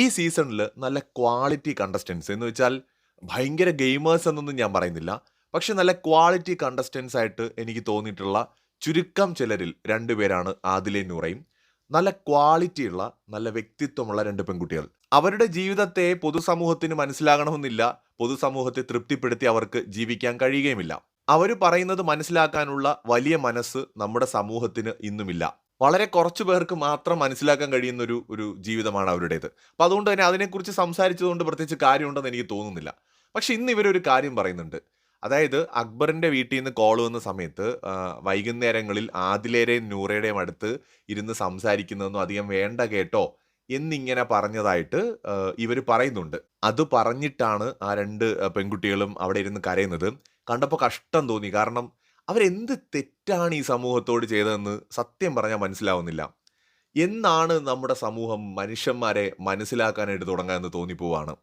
ഈ സീസണിൽ നല്ല ക്വാളിറ്റി കണ്ടസ്റ്റൻസ് എന്ന് വെച്ചാൽ ഭയങ്കര ഗെയിമേഴ്സ് എന്നൊന്നും ഞാൻ പറയുന്നില്ല. പക്ഷെ നല്ല ക്വാളിറ്റി കണ്ടസ്റ്റൻസ് ആയിട്ട് എനിക്ക് തോന്നിയിട്ടുള്ള ചുരുക്കം ചിലരിൽ രണ്ടുപേരാണ് ആദിലെ നൂറയും. നല്ല ക്വാളിറ്റിയുള്ള നല്ല വ്യക്തിത്വമുള്ള രണ്ട് പെൺകുട്ടികൾ. അവരുടെ ജീവിതത്തെ പൊതുസമൂഹത്തിന് മനസ്സിലാകണമെന്നില്ല. പൊതുസമൂഹത്തെ തൃപ്തിപ്പെടുത്തി അവർക്ക് ജീവിക്കാൻ കഴിയുകയുമില്ല. അവർ പറയുന്നത് മനസ്സിലാക്കാനുള്ള വലിയ മനസ്സ് നമ്മുടെ സമൂഹത്തിന് ഇന്നുമില്ല. വളരെ കുറച്ച് പേർക്ക് മാത്രം മനസ്സിലാക്കാൻ കഴിയുന്ന ഒരു ഒരു ജീവിതമാണ് അവരുടേത്. അപ്പോൾ അതുകൊണ്ട് തന്നെ അതിനെക്കുറിച്ച് സംസാരിച്ചതുകൊണ്ട് പ്രത്യേകിച്ച് കാര്യമുണ്ടെന്ന് എനിക്ക് തോന്നുന്നില്ല. പക്ഷെ ഇന്ന് ഇവരൊരു കാര്യം പറയുന്നുണ്ട്. അതായത് അക്ബറിന്റെ വീട്ടിൽ നിന്ന് കോൾ വന്ന സമയത്ത് വൈകുന്നേരങ്ങളിൽ ആദിലേരെയും നൂറയുടെയും അടുത്ത് ഇരുന്ന് സംസാരിക്കുന്നതൊന്നും അധികം വേണ്ട കേട്ടോ എന്നിങ്ങനെ പറഞ്ഞതായിട്ട് ഇവർ പറയുന്നുണ്ട്. അത് പറഞ്ഞിട്ടാണ് ആ രണ്ട് പെൺകുട്ടികളും അവിടെ ഇരുന്ന് കരയുന്നത്. കണ്ടപ്പോൾ കഷ്ടം തോന്നി. കാരണം അവരെന്ത് തെറ്റാണ് ഈ സമൂഹത്തോട് ചെയ്തതെന്ന് സത്യം പറഞ്ഞാൽ മനസ്സിലാവുന്നില്ല. എന്നാണ് നമ്മുടെ സമൂഹം മനുഷ്യന്മാരെ മനസ്സിലാക്കാനായിട്ട് തുടങ്ങുക എന്ന് തോന്നിപ്പോവാണ്.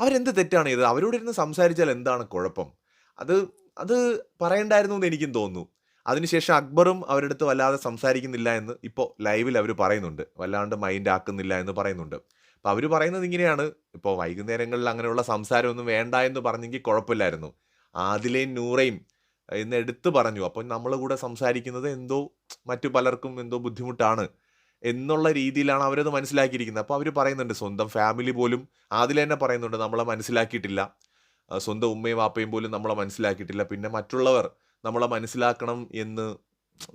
അവരെന്ത് തെറ്റാണ് ചെയ്തത്? അവരോട് ഇരുന്ന് സംസാരിച്ചാൽ എന്താണ് കുഴപ്പം? അത് അത് പറയണ്ടായിരുന്നു എന്ന് എനിക്കും തോന്നുന്നു. അതിനുശേഷം അക്ബറും അവരുടെ അടുത്ത് വല്ലാതെ സംസാരിക്കുന്നില്ല എന്ന് ഇപ്പോൾ ലൈവിൽ അവർ പറയുന്നുണ്ട്. വല്ലാണ്ട് മൈൻഡ് ആക്കുന്നില്ല എന്ന് പറയുന്നുണ്ട്. അപ്പോൾ അവർ പറയുന്നത് ഇങ്ങനെയാണ്. ഇപ്പോൾ വൈകുന്നേരങ്ങളിൽ അങ്ങനെയുള്ള സംസാരമൊന്നും വേണ്ട എന്ന് പറഞ്ഞെങ്കിൽ കുഴപ്പമില്ലായിരുന്നു. ആദിലേയും നൂറയും എന്ന് എടുത്തു പറഞ്ഞു. അപ്പം നമ്മൾ കൂടെ സംസാരിക്കുന്നത് എന്തോ മറ്റു പലർക്കും എന്തോ ബുദ്ധിമുട്ടാണ് എന്നുള്ള രീതിയിലാണ് അവരത് മനസ്സിലാക്കിയിരിക്കുന്നത്. അപ്പോൾ അവർ പറയുന്നുണ്ട് സ്വന്തം ഫാമിലി പോലും ആദ്യം തന്നെ പറയുന്നുണ്ട് നമ്മളെ മനസ്സിലാക്കിയിട്ടില്ല. സ്വന്തം ഉമ്മയും വാപ്പയും പോലും നമ്മളെ മനസ്സിലാക്കിയിട്ടില്ല. പിന്നെ മറ്റുള്ളവർ നമ്മളെ മനസ്സിലാക്കണം എന്ന്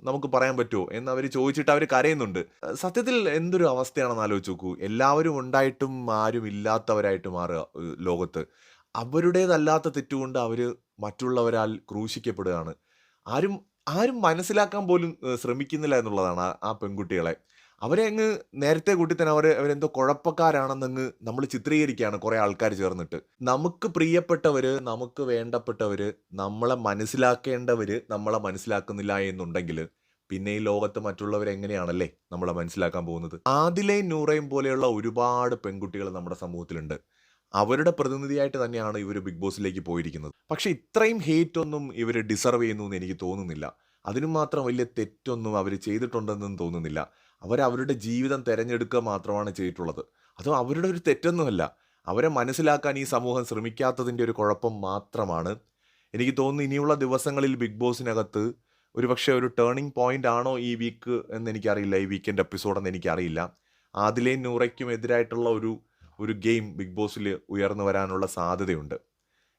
നമുക്ക് പറയാൻ പറ്റുമോ? എന്ന് അവർ ചോദിച്ചിട്ട് അവർ കരയുന്നുണ്ട്. സത്യത്തിൽ എന്തൊരു അവസ്ഥയാണെന്ന് ആലോചിച്ച് നോക്കൂ. എല്ലാവരും ഉണ്ടായിട്ടും ആരും ഇല്ലാത്തവരായിട്ട് മാറുക ലോകത്ത്. അവരുടേതല്ലാത്ത തെറ്റുകൊണ്ട് അവർ മറ്റുള്ളവരാൽ ക്രൂശിക്കപ്പെടുകയാണ്. ആരും ആരും മനസ്സിലാക്കാൻ പോലും ശ്രമിക്കുന്നില്ല എന്നുള്ളതാണ് ആ- പെൺകുട്ടികളെ. അവരെ അങ്ങ് നേരത്തെ കൂട്ടി തന്നെ അവർ അവരെന്തോ കുഴപ്പക്കാരാണെന്നങ്ങ് നമ്മൾ ചിത്രീകരിക്കുകയാണ് കുറേ ആൾക്കാർ ചേർന്നിട്ട്. നമുക്ക് പ്രിയപ്പെട്ടവര് നമുക്ക് വേണ്ടപ്പെട്ടവർ നമ്മളെ മനസ്സിലാക്കേണ്ടവര് നമ്മളെ മനസ്സിലാക്കുന്നില്ല എന്നുണ്ടെങ്കിൽ പിന്നെ ഈ ലോകത്ത് മറ്റുള്ളവർ എങ്ങനെയാണല്ലേ നമ്മളെ മനസ്സിലാക്കാൻ പോകുന്നത്? ആദിലെയും നൂറയും പോലെയുള്ള ഒരുപാട് പെൺകുട്ടികൾ നമ്മുടെ സമൂഹത്തിലുണ്ട്. അവരുടെ പ്രതിനിധിയായിട്ട് തന്നെയാണ് ഇവർ ബിഗ് ബോസിലേക്ക് പോയിരിക്കുന്നത്. പക്ഷെ ഇത്രയും ഹേറ്റ് ഒന്നും ഇവർ ഡിസർവ് ചെയ്യുന്നു എന്ന് എനിക്ക് തോന്നുന്നില്ല. അതിനും മാത്രം വലിയ തെറ്റൊന്നും അവർ ചെയ്തിട്ടുണ്ടെന്നും തോന്നുന്നില്ല. അവർ അവരുടെ ജീവിതം തിരഞ്ഞെടുക്കുക മാത്രമാണ് ചെയ്തിട്ടുള്ളത്. അതും അവരുടെ ഒരു തെറ്റൊന്നുമല്ല. അവരെ മനസ്സിലാക്കാൻ ഈ സമൂഹം ശ്രമിക്കാത്തതിന്റെ ഒരു കുഴപ്പം മാത്രമാണ്. എനിക്ക് തോന്നുന്നു ഇനിയുള്ള ദിവസങ്ങളിൽ ബിഗ് ബോസിനകത്ത് ഒരുപക്ഷെ ഒരു ടേണിംഗ് പോയിന്റ് ആണോ ഈ വീക്ക് എന്ന് എനിക്കറിയില്ല. ഈ വീക്കെൻഡ് എപ്പിസോഡെന്ന് എനിക്കറിയില്ല. ആദിലേയും നൂറയ്ക്കും എതിരായിട്ടുള്ള ഒരു ഒരു ഗെയിം ബിഗ് ബോസിൽ ഉയർന്നു വരാനുള്ള സാധ്യതയുണ്ട്.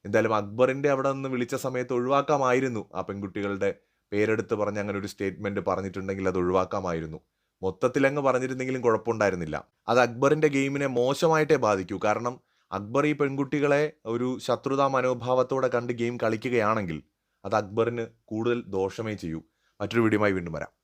എന്തായാലും അക്ബറിന്റെ അവിടെ നിന്ന് വിളിച്ച സമയത്ത് ഒഴിവാക്കാമായിരുന്നു. ആ പെൺകുട്ടികളുടെ പേരെടുത്ത് പറഞ്ഞ് അങ്ങനെ ഒരു സ്റ്റേറ്റ്മെന്റ് പറഞ്ഞിട്ടുണ്ടെങ്കിൽ അത് ഒഴിവാക്കാമായിരുന്നു. മൊത്തത്തിൽ അങ്ങ് പറഞ്ഞിരുന്നെങ്കിലും കുഴപ്പമുണ്ടായിരുന്നില്ല. അത് അക്ബറിന്റെ ഗെയിമിനെ മോശമായിട്ടേ ബാധിക്കൂ. കാരണം അക്ബർ ഈ പെൺകുട്ടികളെ ഒരു ശത്രുതാ മനോഭാവത്തോടെ കണ്ട് ഗെയിം കളിക്കുകയാണെങ്കിൽ അത് അക്ബറിന് കൂടുതൽ ദോഷമേ ചെയ്യൂ. മറ്റൊരു വീഡിയോയുമായി വീണ്ടും വരാം.